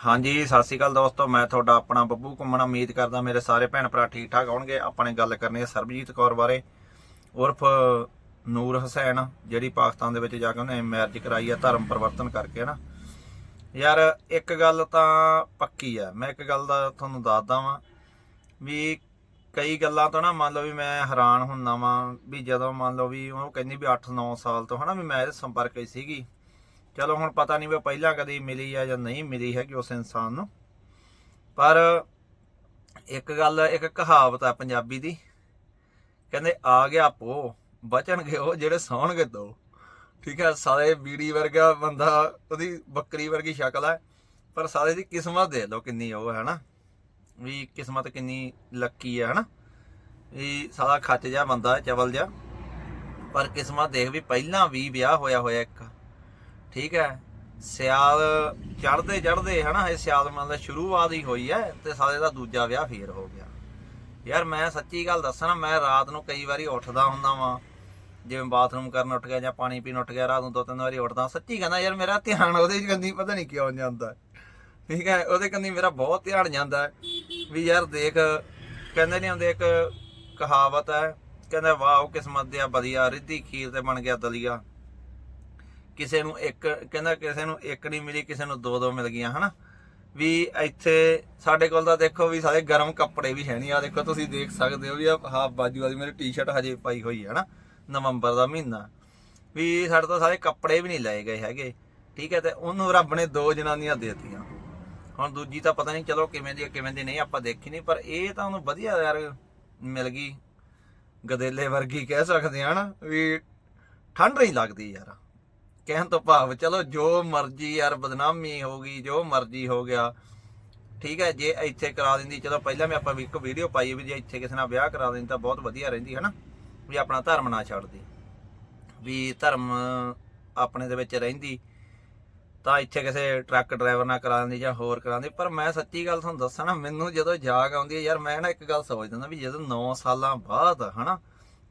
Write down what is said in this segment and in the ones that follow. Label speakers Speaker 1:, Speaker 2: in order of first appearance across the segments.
Speaker 1: ਹਾਂਜੀ, ਸਤਿ ਸ਼੍ਰੀ ਅਕਾਲ ਦੋਸਤੋ, ਮੈਂ ਤੁਹਾਡਾ ਆਪਣਾ ਬੱਬੂ ਘੁੰਮਣ। ਉਮੀਦ ਕਰਦਾ ਮੇਰੇ ਸਾਰੇ ਭੈਣ ਭਰਾ ਠੀਕ ਠਾਕ ਹੋਣਗੇ। ਆਪਾਂ ਨੇ ਗੱਲ ਕਰਨੀ ਹੈ ਸਰਬਜੀਤ ਕੌਰ ਬਾਰੇ। ਉਰਫ ਨੂਰ ਹਸੈਨ, ਜਿਹੜੀ ਪਾਕਿਸਤਾਨ ਦੇ ਵਿੱਚ ਜਾ ਕੇ ਉਹਨੇ ਮੈਰਿਜ ਕਰਾਈ ਆ, ਧਰਮ ਪਰਿਵਰਤਨ ਕਰਕੇ ਨਾ ਯਾਰ, ਇੱਕ ਗੱਲ ਤਾਂ ਪੱਕੀ ਆ। ਮੈਂ ਇੱਕ ਗੱਲ ਦਾ ਤੁਹਾਨੂੰ ਦੱਸਦਾ ਵਾਂ ਵੀ ਕਈ ਗੱਲਾਂ ਤੋਂ ਨਾ ਮੰਨ ਲਓ ਵੀ ਮੈਂ ਹੈਰਾਨ ਹੁੰਨਾ ਵਾਂ ਵੀ ਜਦੋਂ ਮੰਨ ਲਓ ਵੀ ਉਹ ਕਹਿੰਦੀ ਵੀ 8-9 ਸਾਲ ਤੋਂ, ਹਨਾ, ਵੀ ਮੈਂ ਸੰਪਰਕ ਵਿੱਚ ਸੀਗੀ। ਚਲੋ ਹੁਣ ਪਤਾ ਨਹੀਂ ਵੀ ਉਹ ਪਹਿਲਾਂ ਕਦੀ ਮਿਲੀ ਆ ਜਾਂ ਨਹੀਂ ਮਿਲੀ ਹੈਗੀ ਉਸ ਇਨਸਾਨ ਨੂੰ। ਪਰ ਇੱਕ ਗੱਲ, ਇੱਕ ਕਹਾਵਤ ਆ ਪੰਜਾਬੀ ਦੀ। ਕਹਿੰਦੇ, ਆ ਗਿਆ ਪੋ ਬਚਣਗੇ ਉਹ ਜਿਹੜੇ ਸੌਣਗੇ ਦੋ। ਠੀਕ ਹੈ ਸਾਰੇ ਬੀੜੀ ਵਰਗਾ ਬੰਦਾ, ਉਹਦੀ ਬੱਕਰੀ ਵਰਗੀ ਸ਼ਕਲ ਹੈ ਪਰ ਸਾਰੇ ਦੀ ਕਿਸਮਤ ਦੇ ਲੋ ਕਿੰਨੀ ਉਹ ਹੈ ਨਾ ਵੀ ਕਿਸਮਤ ਕਿੰਨੀ ਲੱਕੀ ਹੈ ਹਨਾ। ਵੀ ਸਾਰਾ ਖੱਚ ਜਾ ਬੰਦਾ, ਚਵਲ ਜਾ ਪਰ ਕਿਸਮਤ ਦੇਖ ਵੀ ਪਹਿਲਾਂ ਵੀ ਵਿਆਹ ਹੋਇਆ ਹੋਇਆ ਇੱਕ। ਠੀਕ ਹੈ, ਸਿਆਲ ਚੜਦੇ ਚੜਦੇ ਹਨਾ, ਇਹ ਸਿਆਲ ਮਤਲਬ ਸ਼ੁਰੂਆਤ ਹੀ ਹੋਈ ਹੈ ਤੇ ਸਾਲੇ ਦਾ ਦੂਜਾ ਵਿਆਹ ਫੇਰ ਹੋ ਗਿਆ। ਯਾਰ ਮੈਂ ਸੱਚੀ ਗੱਲ ਦੱਸਾਂ ਮੈਂ ਰਾਤ ਨੂੰ ਕਈ ਵਾਰੀ ਉੱਠਦਾ ਹੁੰਦਾ ਵਾਂ, ਜਿਵੇਂ ਬਾਥਰੂਮ ਕਰਨ ਉੱਠ ਗਿਆ ਜਾਂ ਪਾਣੀ ਪੀਣ ਉੱਠ ਗਿਆ, ਰਾਤ ਨੂੰ ਦੋ ਤਿੰਨ ਵਾਰੀ ਉੱਠਦਾ। ਸੱਚੀ ਕਹਿੰਦਾ ਯਾਰ ਮੇਰਾ ਧਿਆਨ ਉਹਦੇ ਕੰਨੀ ਪਤਾ ਨਹੀਂ ਕਿਉਂ ਜਾਂਦਾ। ਠੀਕ ਹੈ, ਉਹਦੇ ਕੰਨੀ ਮੇਰਾ ਬਹੁਤ ਧਿਆਨ ਜਾਂਦਾ ਵੀ ਯਾਰ ਦੇਖ, ਕਹਿੰਦੇ ਨਹੀਂ ਹੁੰਦੇ ਇੱਕ ਕਹਾਵਤ ਹੈ, ਕਹਿੰਦਾ ਵਾਹ ਕਿਸਮਤ ਦੇ ਆ, ਵਧੀਆ, ਰਿੱਧੀ ਖੀਰ ਤੇ ਬਣ ਗਿਆ ਦਲੀਆ। ਕਿਸੇ ਨੂੰ ਇੱਕ, ਕਹਿੰਦਾ ਕਿਸੇ ਨੂੰ ਇੱਕ ਨਹੀਂ ਮਿਲੀ, ਕਿਸੇ ਨੂੰ ਦੋ ਦੋ ਮਿਲ ਗਈਆਂ, ਹਨਾ? ਵੀ ਇੱਥੇ ਸਾਡੇ ਕੋਲ ਤਾਂ ਦੇਖੋ ਵੀ ਸਾਰੇ ਗਰਮ ਕੱਪੜੇ ਵੀ ਹੈ ਨਹੀਂ। ਆ ਦੇਖੋ, ਤੁਸੀਂ ਦੇਖ ਸਕਦੇ ਹੋ ਵੀ ਆ ਹਾਫ ਬਾਜੂ ਵਾਲੀ ਮੇਰੀ ਟੀ-ਸ਼ਰਟ ਹਜੇ ਪਾਈ ਹੋਈ ਹੈ ਨਾ ਨਵੰਬਰ ਦਾ ਮਹੀਨਾ। ਵੀ ਸਾਡੇ ਤੋਂ ਸਾਰੇ ਕੱਪੜੇ ਵੀ ਨਹੀਂ ਲਏ ਗਏ ਹੈਗੇ, ਠੀਕ ਹੈ? ਤੇ ਉਹਨੂੰ ਰੱਬ ਨੇ ਦੋ ਜਨਾਨੀਆਂ ਦੇ ਦਿੱਤੀਆਂ। ਹੁਣ ਦੂਜੀ ਤਾਂ ਪਤਾ ਨਹੀਂ ਚਲੋ ਕਿਵੇਂ ਦੀ ਕਿਵੇਂ ਦੀ ਨਹੀਂ, ਆਪਾਂ ਦੇਖੀ ਨਹੀਂ, ਪਰ ਇਹ ਤਾਂ ਉਹਨੂੰ ਵਧੀਆ ਯਾਰ ਮਿਲ ਗਈ। ਗਦੇਲੇ ਵਰਗੀ ਕਹਿ ਸਕਦੇ ਹਾਂ ਨਾ ਵੀ ਠੰਡ ਨਹੀਂ ਲੱਗਦੀ ਯਾਰ। ਕਹਿਣ ਤੋਂ ਭਾਵ, ਚਲੋ ਜੋ ਮਰਜ਼ੀ ਯਾਰ ਬਦਨਾਮੀ ਹੋ ਗਈ, ਜੋ ਮਰਜ਼ੀ ਹੋ ਗਿਆ। ਠੀਕ ਹੈ, ਜੇ ਇੱਥੇ ਕਰਾ ਦਿੰਦੀ, ਚਲੋ ਪਹਿਲਾਂ ਵੀ ਆਪਾਂ ਇੱਕ ਵੀਡੀਓ ਪਾਈ ਵੀ ਜੇ ਇੱਥੇ ਕਿਸੇ ਨਾਲ ਵਿਆਹ ਕਰਾ ਦਿੰਦੀ ਤਾਂ ਬਹੁਤ ਵਧੀਆ ਰਹਿੰਦੀ ਹੈ ਨਾ ਵੀ ਆਪਣਾ ਧਰਮ ਨਾ ਛੱਡਦੀ। ਵੀ ਧਰਮ ਆਪਣੇ ਦੇ ਵਿੱਚ ਰਹਿੰਦੀ, ਤਾਂ ਇੱਥੇ ਕਿਸੇ ਟਰੱਕ ਡਰਾਈਵਰ ਨਾਲ ਕਰਾ ਦਿੰਦੀ ਜਾਂ ਹੋਰ ਕਰਾਉਂਦੀ ਪਰ ਮੈਂ ਸੱਚੀ ਗੱਲ ਤੁਹਾਨੂੰ ਦੱਸਾਂ ਨਾ, ਮੈਨੂੰ ਜਦੋਂ ਜਾਗ ਆਉਂਦੀ ਹੈ ਯਾਰ, ਮੈਂ ਨਾ ਇੱਕ ਗੱਲ ਸੋਚਦਾ ਹੁੰਦਾ ਵੀ ਜਦੋਂ 9 ਸਾਲਾਂ ਬਾਅਦ, ਹਨਾ,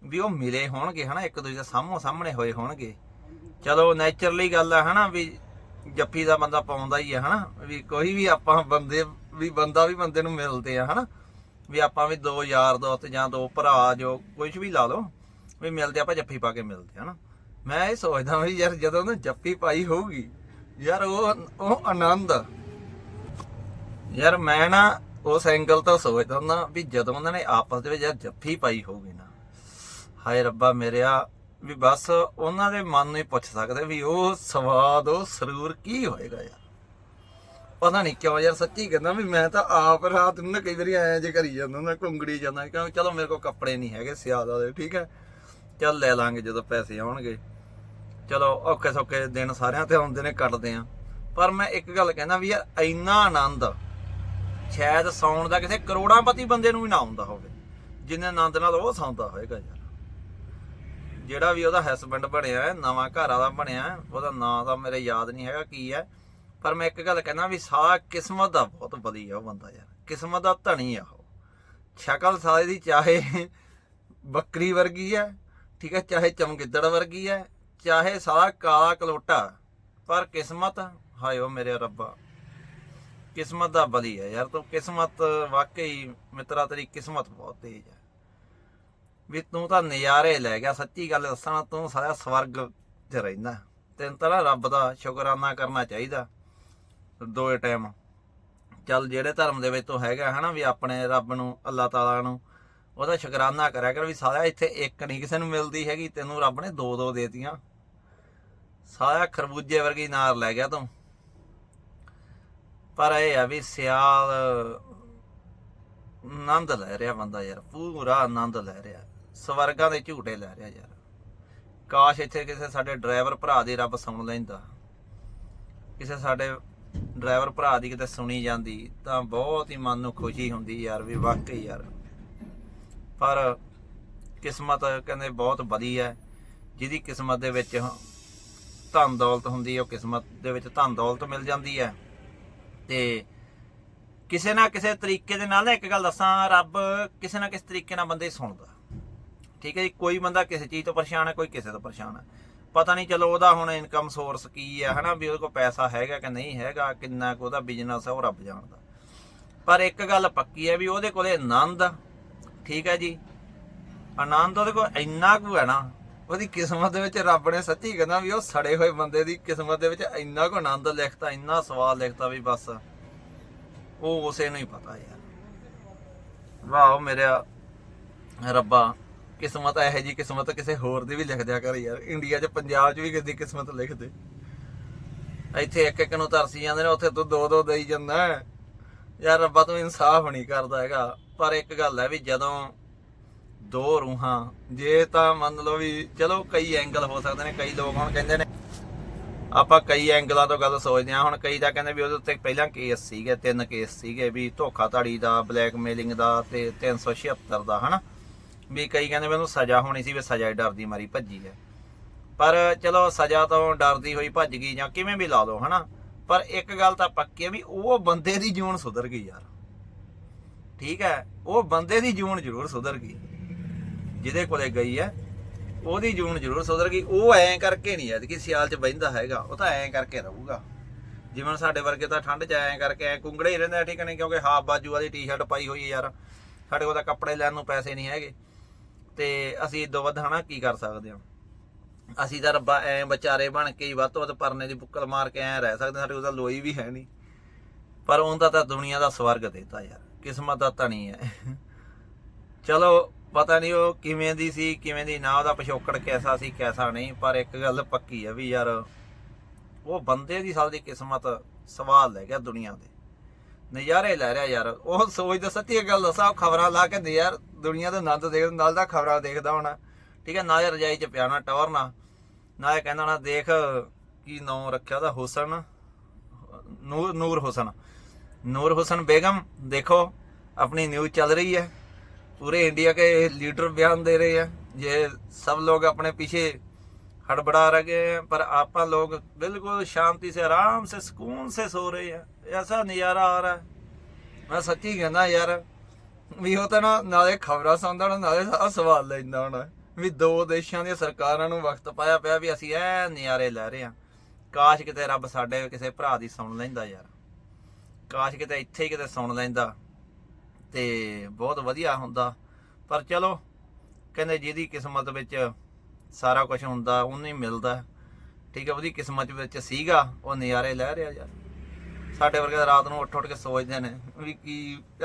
Speaker 1: ਵੀ ਉਹ ਮਿਲੇ ਹੋਣਗੇ, ਹਨਾ, ਇੱਕ ਦੂਜੇ ਦੇ ਸਾਹਮਣੇ ਸਾਹਮਣੇ ਹੋਏ ਹੋਣਗੇ ਚਲੋ ਨੇਚਰਲੀ ਗੱਲ ਹੈ ਹਨਾ ਵੀ ਜੱਫੀ ਦਾ ਬੰਦਾ ਪਾਉਂਦਾ ਹੀ ਹੈ ਹਨਾ, ਵੀ ਕੋਈ ਵੀ ਆਪਾਂ ਬੰਦੇ, ਵੀ ਬੰਦਾ ਵੀ ਬੰਦੇ ਨੂੰ ਮਿਲਦੇ ਆ ਹਨਾ, ਵੀ ਆਪਾਂ ਵੀ ਦੋ ਯਾਰ ਦੋਸਤ ਜਾਂ ਦੋ ਭਰਾ ਜੋ ਕੁਝ ਵੀ ਲਾ ਲਓ, ਵੀ ਮਿਲਦੇ ਆਪਾਂ ਜੱਫੀ ਪਾ ਕੇ ਮਿਲਦੇ ਹਨਾ। ਮੈਂ ਇਹ ਸੋਚਦਾ ਵੀ ਯਾਰ ਜਦੋਂ ਉਹਨੇ ਜੱਫੀ ਪਾਈ ਹੋਊਗੀ, ਯਾਰ ਉਹ ਉਹ ਆਨੰਦ ਯਾਰ ਮੈਂ ਨਾ ਉਸ ਐਂਗਲ ਤੋਂ ਸੋਚਦਾ ਹੁੰਦਾ ਵੀ ਜਦੋਂ ਉਹਨਾਂ ਨੇ ਆਪਸ ਦੇ ਵਿੱਚ ਯਾਰ ਜੱਫੀ ਪਾਈ ਹੋਊਗੀ ਨਾ, ਹਾਏ ਰੱਬਾ ਮੇਰਿਆ ਵੀ ਬਸ ਉਹਨਾਂ ਦੇ ਮਨ ਨੂੰ ਹੀ ਪੁੱਛ ਸਕਦੇ ਵੀ ਉਹ ਸਵਾਦ, ਉਹ ਸਰੂਰ ਕੀ ਹੋਏਗਾ ਯਾਰ? ਪਤਾ ਨਹੀਂ ਕਿਉਂ ਯਾਰ ਸੱਚੀ ਕਹਿੰਦਾ ਵੀ ਮੈਂ ਤਾਂ ਆਪ ਰਾਤ ਨੂੰ ਨਾ ਕਈ ਵਾਰੀ ਐਂ ਜੇ ਕਰੀ ਜਾਂਦਾ ਹੁੰਦਾ ਘੁੰਗੜੀ ਜਾਂਦਾ, ਕਿਉਂ ਚਲੋ ਮੇਰੇ ਕੋਲ ਕੱਪੜੇ ਨਹੀਂ ਹੈਗੇ ਸਿਆਦਾ ਦੇ ਠੀਕ ਹੈ? ਚੱਲ ਲੈ ਲਾਂਗੇ ਜਦੋਂ ਪੈਸੇ ਆਉਣਗੇ। ਚਲੋ ਔਖੇ ਸੌਖੇ ਦਿਨ ਸਾਰਿਆਂ ਤੇ ਆਉਂਦੇ ਨੇ, ਕੱਟਦੇ ਆ ਪਰ ਮੈਂ ਇੱਕ ਗੱਲ ਕਹਿੰਦਾ ਵੀ ਯਾਰ ਇੰਨਾ ਆਨੰਦ, ਸ਼ਾਇਦ ਸੌਣ ਦਾ ਕਿਸੇ ਕਰੋੜਾਂਪਤੀ ਬੰਦੇ ਨੂੰ ਵੀ ਨਾ ਆਉਂਦਾ ਹੋਵੇ, ਜਿੰਨੇ ਆਨੰਦ ਨਾਲ ਉਹ ਸੌਂਦਾ ਹੋਏਗਾ ਯਾਰ। ਜਿਹੜਾ ਵੀ ਉਹਦਾ ਹਸਬੰਡ ਬਣਿਆ ਹੈ ਨਵਾਂ ਘਰ ਵਾਲਾ ਬਣਿਆ ਹੈ, ਉਹਦਾ ਨਾਂ ਤਾਂ ਮੇਰੇ ਯਾਦ ਨਹੀਂ ਹੈਗਾ ਕੀ ਹੈ ਪਰ ਮੈਂ ਇੱਕ ਗੱਲ ਕਹਿੰਦਾ ਵੀ ਸਾਰਾ ਕਿਸਮਤ ਦਾ ਬਹੁਤ ਬਲੀ ਆ ਉਹ ਬੰਦਾ ਯਾਰ ਕਿਸਮਤ ਦਾ ਧਣੀ ਆ ਉਹ। ਸ਼ਕਲ ਸਾਰੇ ਦੀ ਚਾਹੇ ਬੱਕਰੀ ਵਰਗੀ ਹੈ ਠੀਕ ਹੈ ਚਾਹੇ ਚਮਗਿੱਦੜ ਵਰਗੀ ਹੈ ਚਾਹੇ ਸਾਰਾ ਕਾਲਾ ਕਲੋਟਾ ਪਰ ਕਿਸਮਤ ਹਾਏ ਓ ਮੇਰੇ ਰੱਬਾ ਕਿਸਮਤ ਦਾ ਬਲੀ ਹੈ ਯਾਰ ਤੂੰ ਕਿਸਮਤ ਵਾਕਈ ਮਿੱਤਰਾ ਤੇਰੀ ਕਿਸਮਤ ਬਹੁਤ ਤੇਜ਼ ਹੈ। ਵੀ ਤੂੰ ਤਾਂ ਨਜ਼ਾਰੇ ਲੈ ਗਿਆ, ਸੱਚੀ ਗੱਲ ਦੱਸਾਂ ਤੂੰ ਸਾਰਾ ਸਵਰਗ 'ਚ ਰਹਿੰਦਾ। ਤੈਨੂੰ ਤਾਂ ਨਾ ਰੱਬ ਦਾ ਸ਼ੁਕਰਾਨਾ ਕਰਨਾ ਚਾਹੀਦਾ ਦੋਏ ਟਾਈਮ ਚੱਲ ਜਿਹੜੇ ਧਰਮ ਦੇ ਵਿੱਚ ਤੂੰ ਹੈਗਾ ਹਨਾ, ਵੀ ਆਪਣੇ ਰੱਬ ਨੂੰ, ਅੱਲਾਹ ਤਾਲਾ ਨੂੰ, ਉਹਦਾ ਸ਼ੁਕਰਾਨਾ ਕਰਿਆ ਕਰ ਵੀ ਸਾਰਾ ਇੱਥੇ ਇੱਕ ਨਹੀਂ ਕਿਸੇ ਨੂੰ ਮਿਲਦੀ ਹੈਗੀ, ਤੈਨੂੰ ਰੱਬ ਨੇ ਦੋ ਦੋ ਦੇਤੀਆਂ। ਸਾਰਾ ਖਰਬੂਜੇ ਵਰਗੀ ਨਾਰ ਲੈ ਗਿਆ ਤੂੰ। ਪਰ ਇਹ ਆ ਵੀ ਸਿਆਲ ਆਨੰਦ ਲੈ ਰਿਹਾ ਬੰਦਾ ਯਾਰ, ਪੂਰਾ ਆਨੰਦ ਲੈ ਰਿਹਾ। ਸਵਰਗਾਂ ਦੇ ਝੂਟੇ ਲੈ ਰਿਹਾ ਯਾਰ। ਕਾਸ਼ ਇੱਥੇ ਕਿਸੇ ਸਾਡੇ ਡਰਾਈਵਰ ਭਰਾ ਦੀ ਰੱਬ ਸੁਣ ਲੈਂਦਾ। ਕਿਸੇ ਸਾਡੇ ਡਰਾਈਵਰ ਭਰਾ ਦੀ ਕਿਤੇ ਸੁਣੀ ਜਾਂਦੀ, ਤਾਂ ਬਹੁਤ ਹੀ ਮਨ ਨੂੰ ਖੁਸ਼ੀ ਹੁੰਦੀ ਯਾਰ ਵੀ ਵਾਕਈ ਯਾਰ। ਪਰ ਕਿਸਮਤ ਕਹਿੰਦੇ ਬਹੁਤ ਵਧੀਆ ਹੈ। ਜਿਹਦੀ ਕਿਸਮਤ ਦੇ ਵਿੱਚ ਧਨ ਦੌਲਤ ਹੁੰਦੀ ਹੈ, ਉਹ ਕਿਸਮਤ ਦੇ ਵਿੱਚ ਧਨ ਦੌਲਤ ਮਿਲ ਜਾਂਦੀ ਹੈ। ਤੇ ਕਿਸੇ ਨਾ ਕਿਸੇ ਤਰੀਕੇ ਦੇ ਨਾਲ ਨਾ ਇੱਕ ਗੱਲ ਦੱਸਾਂ, ਰੱਬ ਕਿਸੇ ਨਾ ਕਿਸੇ ਤਰੀਕੇ ਨਾਲ ਬੰਦੇ ਸੁਣਦਾ। ਠੀਕ ਹੈ ਜੀ, ਕੋਈ ਬੰਦਾ ਕਿਸੇ ਚੀਜ਼ ਤੋਂ ਪਰੇਸ਼ਾਨ ਹੈ, ਕੋਈ ਕਿਸੇ ਤੋਂ ਪਰੇਸ਼ਾਨ ਹੈ। ਪਤਾ ਨਹੀਂ ਚਲੋ ਉਹਦਾ ਹੁਣ ਇਨਕਮ ਸੋਰਸ ਕੀ ਹੈ, ਹਨਾ, ਵੀ ਉਹਦੇ ਕੋਲ ਪੈਸਾ ਹੈਗਾ ਕਿ ਨਹੀਂ ਹੈਗਾ, ਕਿੰਨਾ ਕੁ ਉਹਦਾ ਬਿਜ਼ਨਸ ਹੈ ਉਹ ਰੱਬ ਜਾਣਦਾ। ਪਰ ਇੱਕ ਗੱਲ ਪੱਕੀ ਹੈ ਵੀ ਉਹਦੇ ਕੋਲੇ ਆਨੰਦ ਠੀਕ ਹੈ ਜੀ। ਆਨੰਦ ਉਹਦੇ ਕੋਲ ਇੰਨਾ ਕੁ ਹੈ ਨਾ, ਉਹਦੀ ਕਿਸਮਤ ਦੇ ਵਿੱਚ ਰੱਬ ਨੇ ਸੱਚੀ ਕਹਿੰਦਾ ਵੀ ਉਹ ਸੜੇ ਹੋਏ ਬੰਦੇ ਦੀ ਕਿਸਮਤ ਦੇ ਵਿੱਚ ਇੰਨਾ ਕੁ ਆਨੰਦ ਲਿਖਤਾ, ਇੰਨਾ ਸਵਾਲ ਲਿਖਤਾ ਵੀ ਬਸ। ਉਹ ਉਸੇ ਨੂੰ ਹੀ ਪਤਾ ਯਾਰ। ਵਾਹ ਮੇਰਾ ਰੱਬਾ ਕਿਸਮਤ ਇਹੋ ਜੀ ਕਿਸਮਤ ਕਿਸੇ ਹੋਰ ਦੀ ਵੀ ਲਿਖ ਦਿਆ ਕਰ ਯਾਰ। ਇੰਡੀਆ 'ਚ ਪੰਜਾਬ 'ਚ ਵੀ ਕਿਸੇ ਦੀ ਕਿਸਮਤ ਲਿਖ ਦੇ ਇੱਥੇ ਇੱਕ ਇੱਕ ਨੂੰ ਤਰਸੀ ਜਾਂਦੇ ਨੇ, ਉੱਥੇ ਤੂੰ ਦੋ ਦੋ ਦੇਈ ਜਾਂਦਾ ਯਾਰ ਰੱਬਾ ਤੂੰ ਇਨਸਾਫ ਨਹੀਂ ਕਰਦਾ ਹੈਗਾ। ਪਰ ਇੱਕ ਗੱਲ ਹੈ ਵੀ ਜਦੋਂ ਦੋ ਰੂਹਾਂ, ਜੇ ਤਾਂ ਮੰਨ ਲਓ ਵੀ ਚਲੋ ਕਈ ਐਂਗਲ ਹੋ ਸਕਦੇ ਨੇ, ਕਈ ਲੋਕ ਹੁਣ ਕਹਿੰਦੇ ਨੇ, ਆਪਾਂ ਕਈ ਐਂਗਲਾਂ ਤੋਂ ਗੱਲ ਸੋਚਦੇ ਹਾਂ। ਹੁਣ ਕਈ ਤਾਂ ਕਹਿੰਦੇ ਵੀ ਉਹਦੇ ਉੱਤੇ ਪਹਿਲਾਂ ਕੇਸ ਸੀਗੇ, ਤਿੰਨ ਕੇਸ ਸੀਗੇ ਵੀ ਧੋਖਾਧੜੀ ਦਾ ਬਲੈਕਮੇਲਿੰਗ ਦਾ ਤੇ 376 ਦਾ, ਹਨਾ? ਵੀ ਕਈ ਕਹਿੰਦੇ ਮੈਨੂੰ ਸਜ਼ਾ ਹੋਣੀ ਸੀ ਵੀ ਸਜ਼ਾ ਹੀ ਡਰਦੀ ਮਾਰੀ ਭੱਜੀ ਹੈ ਪਰ ਚਲੋ ਸਜ਼ਾ ਤੋਂ ਡਰਦੀ ਹੋਈ ਭੱਜ ਗਈ ਜਾਂ ਕਿਵੇਂ ਵੀ ਲਾ ਲਓ ਹਨਾ? ਪਰ ਇੱਕ ਗੱਲ ਤਾਂ ਪੱਕੀ ਹੈ ਵੀ ਉਹ ਬੰਦੇ ਦੀ ਜੂਨ ਸੁਧਰ ਗਈ ਯਾਰ। ਠੀਕ ਹੈ? ਉਹ ਬੰਦੇ ਦੀ ਜੂਨ ਜ਼ਰੂਰ ਸੁਧਰ ਗਈ। ਜਿਹਦੇ ਕੋਲੇ ਗਈ ਹੈ, ਉਹਦੀ ਜੂਨ ਜ਼ਰੂਰ ਸੁਧਰ ਗਈ। ਉਹ ਐਂ ਕਰਕੇ ਨਹੀਂ, ਐਤਕੀ ਸਿਆਲ 'ਚ ਬਹਿੰਦਾ ਹੈਗਾ। ਉਹ ਤਾਂ ਐਂ ਕਰਕੇ ਰਹੂਗਾ। ਜਿਵੇਂ ਸਾਡੇ ਵਰਗੇ ਤਾਂ ਠੰਡ 'ਚ ਐਂ ਕਰਕੇ ਐਂ ਕੁੰਗੜੇ ਹੀ ਰਹਿੰਦੇ ਠੀਕ ਨਹੀਂ? ਕਿਉਂਕਿ ਹਾਫ ਬਾਜੂ ਵਾਲੀ ਟੀ-ਸ਼ਰਟ ਪਾਈ ਹੋਈ ਯਾਰ। ਸਾਡੇ ਕੋਲ ਤਾਂ ਕੱਪੜੇ ਲੈਣ ਨੂੰ ਪੈਸੇ ਨਹੀਂ ਹੈਗੇ। ਤੇ ਅਸੀਂ ਇਦੋਂ ਵੱਧ ਹਨਾ ਕੀ ਕਰ ਸਕਦੇ ਹਾਂ। ਅਸੀਂ ਤਾਂ ਰੱਬਾ ਐ ਵਿਚਾਰੇ ਬਣ ਕੇ ਹੀ ਵੱਧ ਤੋਂ ਵੱਧ ਪਰਨੇ ਦੀ ਬੁੱਕਲ ਮਾਰ ਕੇ ਐ ਰਹਿ ਸਕਦੇ ਹਾਂ, ਸਾਡੇ ਕੋਲ ਤਾਂ ਲੋਈ ਵੀ ਹੈ ਨਹੀਂ। ਪਰ ਉਹਦਾ ਤਾਂ ਦੁਨੀਆ ਦਾ ਸਵਰਗ ਦੇਤਾ ਯਾਰ ਕਿਸਮਤ ਦਾ ਤਾਂ ਨਹੀਂ ਹੈ। ਚਲੋ ਪਤਾ ਨਹੀਂ ਉਹ ਕਿਵੇਂ ਦੀ ਸੀ ਕਿਵੇਂ ਦੀ ਨਾ ਉਹਦਾ ਪਿਛੋਕੜ ਕੈਸਾ ਸੀ ਕੈਸਾ ਨਹੀਂ ਪਰ ਇੱਕ ਗੱਲ ਪੱਕੀ ਹੈ ਵੀ ਯਾਰ ਉਹ ਬੰਦੇ ਦੀ ਸਾਲ ਦੀ ਕਿਸਮਤ ਸਵਾਲ ਲੈ ਗਿਆ ਦੁਨੀਆ ਦੇ। ਨਜ਼ਾਰੇ ਲੈ ਰਿਹਾ ਯਾਰ ਉਹ ਸੋਚਦਾ ਸੱਚੀ ਗੱਲ ਦੱਸਾਂ ਖਬਰਾਂ ਲਾ ਕੇ ਦੇ ਯਾਰ ਦੁਨੀਆ ਦਾ ਆਨੰਦ ਦੇਖ ਨਾਲ ਦਾ ਖਬਰਾਂ ਦੇਖਦਾ ਹੋਣਾ ਠੀਕ ਹੈ ਨਾ ਇਹ ਰਜਾਈ ਚ ਪਿਆਣਾ ਟਵਰਨਾ ਨਾ ਇਹ ਕਹਿੰਦਾ ਹੋਣਾ ਦੇਖ ਕੀ ਨਾਮ ਰੱਖਿਆ ਉਹਦਾ ਹੁਸਨ ਨੂਰ ਨੂਰ ਹੁਸਨ ਨੂਰ ਹੁਸਨ बेगम देखो अपनी न्यूज चल रही है पूरे इंडिया के लीडर बयान दे रहे हैं ये सब लोग अपने पीछे हड़बड़ा रहे हैं पर आपा लोग बिल्कुल शांति से आराम से सुकून से सो रहे हैं ਐਸਾ ਨਜ਼ਾਰਾ ਆ ਰਿਹਾ। ਮੈਂ ਸੱਚੀ ਕਹਿੰਦਾ ਯਾਰ, ਵੀ ਉਹ ਤਾਂ ਨਾਲੇ ਖਬਰਾਂ ਸੁਣਦਾ ਨਾਲੇ ਸਾਰਾ ਸਵਾਲ ਲੈਂਦਾ ਹੋਣਾ, ਵੀ ਦੋ ਦੇਸ਼ਾਂ ਦੀਆਂ ਸਰਕਾਰਾਂ ਨੂੰ ਵਕਤ ਪਾਇਆ ਪਿਆ ਵੀ ਅਸੀਂ ਐ ਨਜ਼ਾਰੇ ਲੈ ਰਹੇ ਆ ਕਾਸ਼ ਕਿਤੇ ਰੱਬ ਸਾਡੇ ਕਿਸੇ ਭਰਾ ਦੀ ਸੁਣ ਲੈਂਦਾ ਯਾਰ। ਕਾਸ਼ ਕਿਤੇ ਇੱਥੇ ਹੀ ਕਿਤੇ ਸੁਣ ਲੈਂਦਾ ਤੇ ਬਹੁਤ ਵਧੀਆ ਹੁੰਦਾ। ਪਰ ਚਲੋ, ਕਹਿੰਦੇ ਜਿਹਦੀ ਕਿਸਮਤ ਵਿੱਚ ਸਾਰਾ ਕੁਝ ਹੁੰਦਾ, ਉਹਨੂੰ ਹੀ ਮਿਲਦਾ। ਠੀਕ ਹੈ, ਉਹਦੀ ਕਿਸਮਤ ਵਿੱਚ ਸੀਗਾ, ਉਹ ਨਜ਼ਾਰੇ ਲੈ ਰਿਹਾ ਯਾਰ। ਸਾਡੇ ਵਰਗੇ ਤਾਂ ਰਾਤ ਨੂੰ ਉੱਠ ਉੱਠ ਕੇ ਸੋਚਦੇ ਨੇ ਵੀ ਕੀ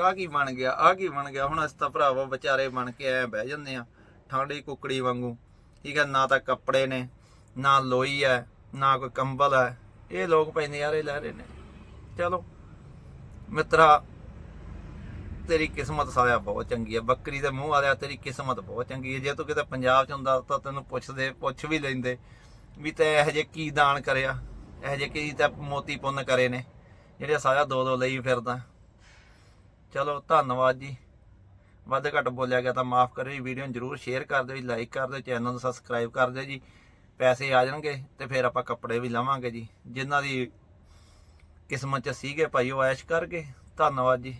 Speaker 1: ਆ ਕੀ ਬਣ ਗਿਆ ਆ ਕੀ ਬਣ ਗਿਆ। ਹੁਣ ਅਸੀਂ ਤਾਂ ਭਰਾਵਾ ਵਿਚਾਰੇ ਬਣ ਕੇ ਐ ਬਹਿ ਜੰਨੇ ਆ ਠੰਡੀ ਕੁੱਕੜੀ ਵਾਂਗੂ। ਠੀਕ ਹੈ, ਨਾ ਤਾਂ ਕੱਪੜੇ ਨੇ, ਨਾ ਲੋਈ ਹੈ, ਨਾ ਕੋਈ ਕੰਬਲ ਹੈ। ਇਹ ਲੋਕ ਭਾਈ ਨਜ਼ਾਰੇ ਲੈ ਰਹੇ ਨੇ। ਚਲੋ, ਮਿੱਤਰਾ, ਤੇਰੀ ਕਿਸਮਤ ਸਾਲਿਆ ਬਹੁਤ ਚੰਗੀ ਹੈ। ਬੱਕਰੀ ਦੇ ਮੂੰਹ ਵਾਲਿਆ ਤੇਰੀ ਕਿਸਮਤ ਬਹੁਤ ਚੰਗੀ ਹੈ। ਜੇ ਤੂੰ ਕਿਤੇ ਪੰਜਾਬ ਚ ਹੁੰਦਾ ਤਾਂ ਤੈਨੂੰ ਪੁੱਛਦੇ, ਪੁੱਛ ਵੀ ਲੈਂਦੇ ਵੀ ਤੇ ਇਹੋ ਜਿਹੇ ਕੀ ਦਾਨ ਕਰਿਆ? ਇਹੋ ਜਿਹੇ ਕੀ ਤਾਂ ਮੋਤੀ ਪੁੰਨ ਕਰੇ ਨੇ? ਜਿਹੜੇ ਸਾਰਾ ਦੋ ਦੋ ਲਈ ਫਿਰਦਾ। ਚਲੋ, ਧੰਨਵਾਦ ਜੀ। ਵੱਧ ਘੱਟ ਬੋਲਿਆ ਗਿਆ ਤਾਂ ਮਾਫ ਕਰਿਓ ਜੀ, ਵੀਡੀਓ ਨੂੰ ਜਰੂਰ ਸ਼ੇਅਰ ਕਰ ਦਿਓ ਜੀ ਲਾਈਕ ਕਰ ਦਿਓ ਚੈਨਲ ਨੂੰ ਸਬਸਕ੍ਰਾਈਬ ਕਰ ਦਿਓ ਜੀ। ਪੈਸੇ ਆ ਜਾਣਗੇ ਤੇ ਫਿਰ ਆਪਾਂ ਕੱਪੜੇ ਵੀ ਲਵਾਂਗੇ ਜੀ। ਜਿਨ੍ਹਾਂ ਦੀ ਕਿਸਮਤ ਚ ਸੀਗੇ ਭਾਈ ਉਹ ਐਸ਼ ਕਰਕੇ। ਧੰਨਵਾਦ ਜੀ।